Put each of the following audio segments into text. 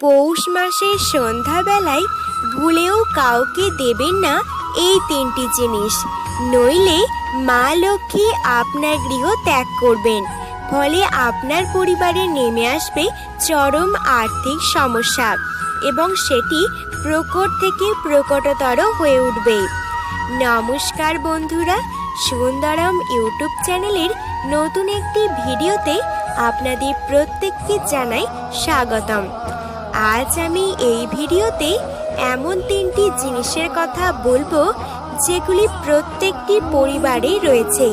পৌষ মাসের সন্ধ্যাবেলায় ভুলেও কাউকে দেবেন না এই তিনটি জিনিস। নইলে মা লক্ষ্মী আপনার গৃহ ত্যাগ করবেন। ফলে আপনার পরিবারে নেমে আসবে চরম আর্থিক সমস্যা এবং সেটি প্রকট থেকে প্রকটতর হয়ে উঠবে। নমস্কার বন্ধুরা, সুন্দরম ইউটিউব চ্যানেলের নতুন একটি ভিডিওতে আপনাদের প্রত্যেককে জানাই স্বাগতম। আজ আমি এই ভিডিওতে এমন তিনটি জিনিসের কথা বলব যেগুলি প্রত্যেকটি পরিবারে রয়েছে।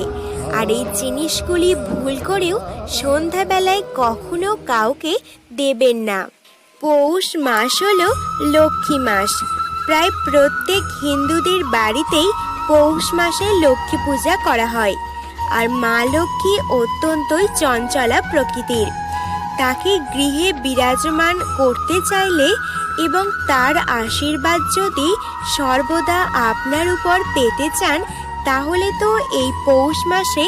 আর এই জিনিসগুলি ভুল করেও সন্ধ্যাবেলায় কখনো কাউকে দেবেন না। পৌষ মাস হলো লক্ষ্মী মাস। প্রায় প্রত্যেক হিন্দুদের বাড়িতেই পৌষ মাসে লক্ষ্মী পূজা করা হয়। আর মা লক্ষ্মী অত্যন্তই চঞ্চলা প্রকৃতির। তাকে গৃহে বিরাজমান করতে চাইলে এবং তার আশীর্বাদ যদি সর্বদা আপনার উপর পেতে চান, তাহলে তো এই পৌষ মাসে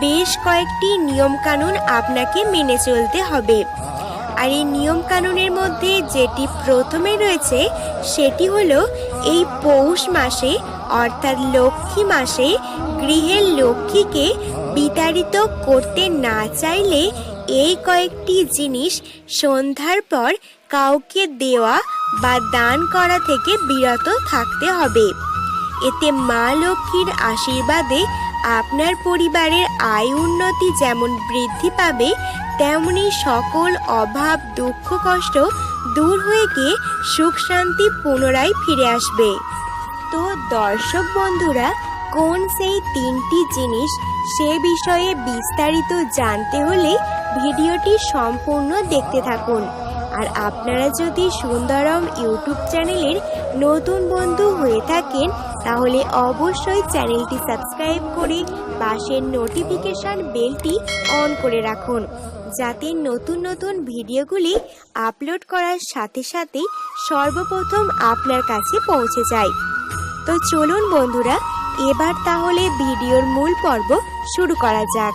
বেশ কয়েকটি নিয়মকানুন আপনাকে মেনে চলতে হবে। আর এই নিয়মকানুনের মধ্যে যেটি প্রথমে রয়েছে, সেটি হলো এই পৌষ মাসে, অর্থাৎ লক্ষ্মী মাসে গৃহের লক্ষ্মীকে বিতাড়িত করতে না চাইলে এই কয়েকটি জিনিস সন্ধ্যার পর কাউকে দেওয়া বা দান করা থেকে বিরত থাকতে হবে। এতে মা লক্ষ্মীর আশীর্বাদে আপনার পরিবারের আয় উন্নতি যেমন বৃদ্ধি পাবে, তেমনি সকল অভাব, দুঃখ, কষ্ট দূর হয়ে গিয়ে সুখ শান্তি পুনরায় ফিরে আসবে। তো দর্শক বন্ধুরা কোন সেই তিনটি জিনিস সে বিষয়ে বিস্তারিত জানতে হলে ভিডিওটি সম্পূর্ণ দেখতে থাকুন। আর আপনারা যদি সুন্দরম ইউটিউব চ্যানেলের নতুন বন্ধু হয়ে থাকেন, তাহলে অবশ্যই চ্যানেলটি সাবস্ক্রাইব করে পাশের নোটিফিকেশান বেলটি অন করে রাখুন, যাতে নতুন নতুন ভিডিওগুলি আপলোড করার সাথে সাথে সর্বপ্রথম আপনার কাছে পৌঁছে যায়। তো চলুন বন্ধুরা এবার তাহলে ভিডিওর মূল পর্ব শুরু করা যাক।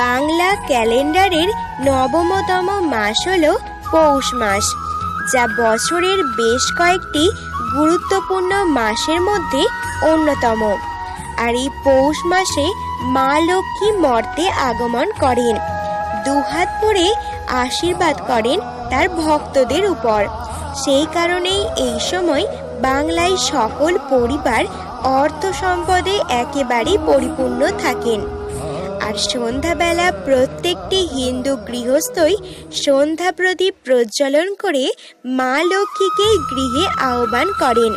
বাংলা ক্যালেন্ডারের নবমতম মাস হল পৌষ মাস, যা বছরের বেশ কয়েকটি গুরুত্বপূর্ণ মাসের মধ্যে অন্যতম। আর এই পৌষ মাসে মা লক্ষ্মী মর্তে আগমন করেন, দুহাত ভরে আশীর্বাদ করেন তার ভক্তদের উপর। সেই কারণেই এই সময় বাংলায় সকল পরিবার অর্থ সম্পদে একেবারেই পরিপূর্ণ থাকেন। আর সন্ধ্যাবেলা প্রত্যেকটি হিন্দু গৃহস্থই সন্ধ্যা প্রদীপ প্রজ্বলন করে মা লক্ষ্মীকে গৃহে আহ্বান করেন।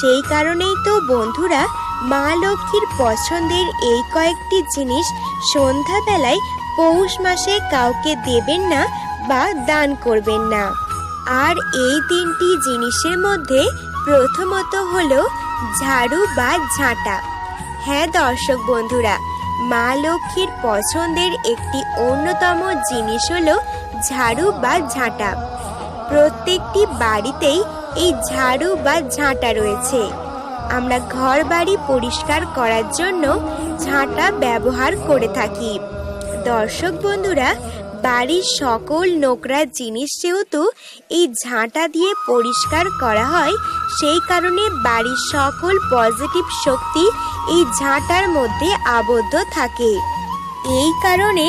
সেই কারণেই তো বন্ধুরা মা লক্ষ্মীর পছন্দের এই কয়েকটি জিনিস সন্ধ্যাবেলায় পৌষ মাসে কাউকে দেবেন না বা দান করবেন না। আর এই তিনটি জিনিসের মধ্যে প্রথমত হলো ঝাড়ু বা ঝাঁটা। হ্যাঁ দর্শক বন্ধুরা, মা লক্ষ্মীর পছন্দের একটি অন্যতম জিনিস হলো ঝাড়ু বা ঝাঁটা। প্রত্যেকটি বাড়িতেই এই ঝাড়ু বা ঝাঁটা রয়েছে। আমরা ঘর বাড়ি পরিষ্কার করার জন্য ঝাঁটা ব্যবহার করে থাকি। দর্শক বন্ধুরা বাড়ির সকল নোংরা জিনিস যেহেতু এই ঝাঁটা দিয়ে পরিষ্কার করা হয়, সেই কারণে বাড়ির সকল পজিটিভ শক্তি এই ঝাঁটার মধ্যে আবদ্ধ থাকে। এই কারণে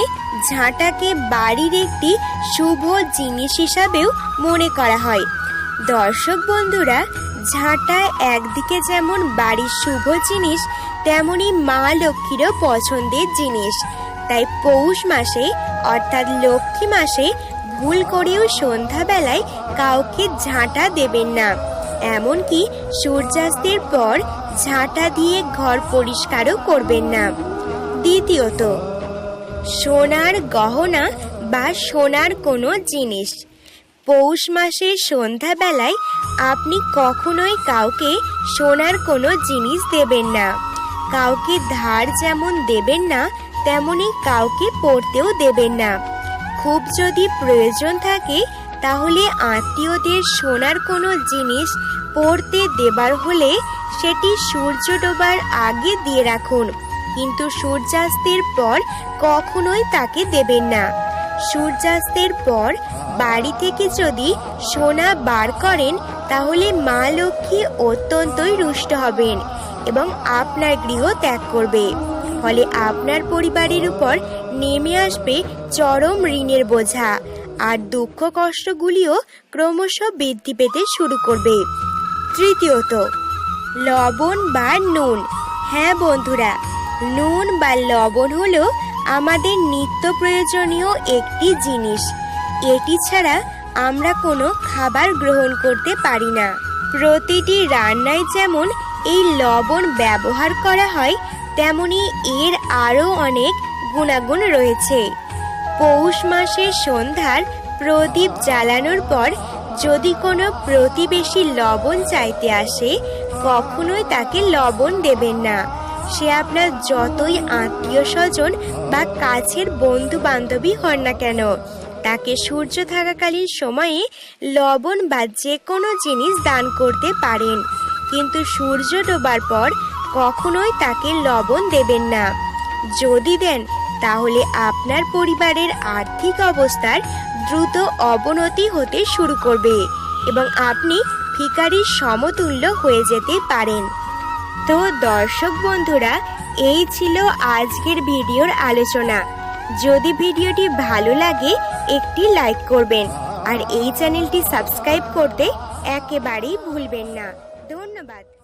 ঝাঁটাকে বাড়ির একটি শুভ জিনিস হিসাবেও মনে করা হয়। দর্শক বন্ধুরা, ঝাঁটা একদিকে যেমন বাড়ির শুভ জিনিস, তেমনি মা লক্ষ্মীরও পছন্দের জিনিস। তাই পৌষ মাসে অর্থাৎ লক্ষ্মী মাসে ভুল করেও সন্ধ্যাবেলায় কাউকে ঝাঁটা দেবেন না। এমনকি সূর্যাস্তের পর ঝাঁটা দিয়ে ঘর পরিষ্কারও করবেন না। দ্বিতীয়ত, সোনার গহনা বা সোনার কোনো জিনিস। পৌষ মাসের সন্ধ্যাবেলায় আপনি কখনোই কাউকে সোনার কোনো জিনিস দেবেন না। কাউকে ধার যেমন দেবেন না তেমনি কাউকে পড়তেও দেবেন না। খুব যদি প্রয়োজন থাকে, তাহলে আত্মীয়দের সোনার কোনো জিনিস পড়তে দেবার হলে সেটি সূর্য ডোবার আগে দিয়ে রাখুন। কিন্তু সূর্যাস্তের পর কখনোই তাকে দেবেন না। সূর্যাস্তের পর বাড়ি থেকে যদি সোনা বার করেন, তাহলে মা লক্ষ্মী অত্যন্তই রুষ্ট হবেন এবং আপনার গৃহ ত্যাগ করবে। ফলে আপনার পরিবারের উপর নেমে আসবে চরম ঋণের বোঝা। আর দুঃখ কষ্টগুলিও ক্রমশ বৃদ্ধি পেতে শুরু করবে। তৃতীয়ত, লবণ বা নুন। হ্যাঁ বন্ধুরা, নুন বা লবণ হলো আমাদের নিত্য প্রয়োজনীয় একটি জিনিস। এটি ছাড়া আমরা কোনো খাবার গ্রহণ করতে পারি না। প্রতিটি রান্নায় যেমন এই লবণ ব্যবহার করা হয় তেমনি এর আরও অনেক গুণাগুণ রয়েছে। পৌষ মাসের সন্ধ্যার প্রদীপ জ্বালানোর পর যদি কোনো প্রতিবেশী লবণ চাইতে আসে, কখনোই তাকে লবণ দেবেন না। সে আপনার যতই আত্মীয় স্বজন বা কাছের বন্ধু বান্ধবী হন না কেন, তাকে সূর্য থাকাকালীন সময়ে লবণ বা যে কোনো জিনিস দান করতে পারেন। কিন্তু সূর্য ডোবার পর কখনোই তাকে লবণ দেবেন না। যদি দেন, তাহলে আপনার পরিবারের আর্থিক অবস্থার দ্রুত অবনতি হতে শুরু করবে এবং আপনি ভিকারির সমতুল্য হয়ে যেতে পারেন। তো দর্শক বন্ধুরা, এই ছিল আজকের ভিডিওর আলোচনা। যদি ভিডিওটি ভালো লাগে, একটি লাইক করবেন আর এই চ্যানেলটি সাবস্ক্রাইব করতে একেবারেই ভুলবেন না। ধন্যবাদ।